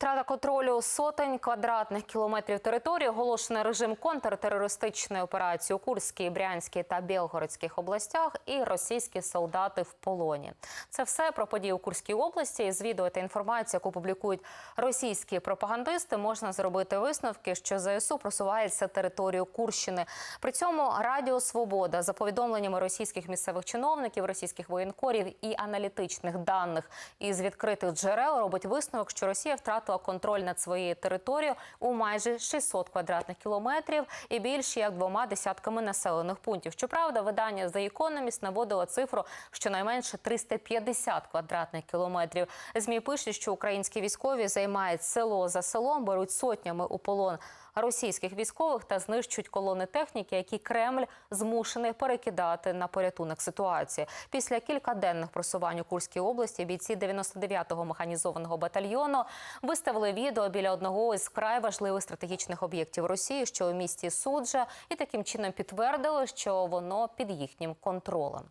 Втрата контролю сотень квадратних кілометрів території, оголошений режим контртерористичної операції у Курській, Брянській та Білгородських областях і російські солдати в полоні. Це все про події у Курській області. Та інформації, яку публікують російські пропагандисти, можна зробити висновки, що ЗСУ просувається територію Курщини. При цьому Радіо Свобода за повідомленнями російських місцевих чиновників, російських воєнкорів і аналітичних даних із відкритих джерел робить висновок, що Росія втратила контроль над своєю територією у майже 600 квадратних кілометрів і більше як двома десятками населених пунктів. Щоправда, видання The Economist наводило цифру щонайменше 350 квадратних кілометрів. Змі пишуть, що українські військові займають село за селом, беруть сотнями у полон російських військових та знищують колони техніки, які Кремль змушений перекидати на порятунок ситуації. Після кількаденних просувань у Курській області бійці 99-го механізованого батальйону виставили відео біля одного із вкрай важливих стратегічних об'єктів Росії, що у місті Суджа, і таким чином підтвердили, що воно під їхнім контролем.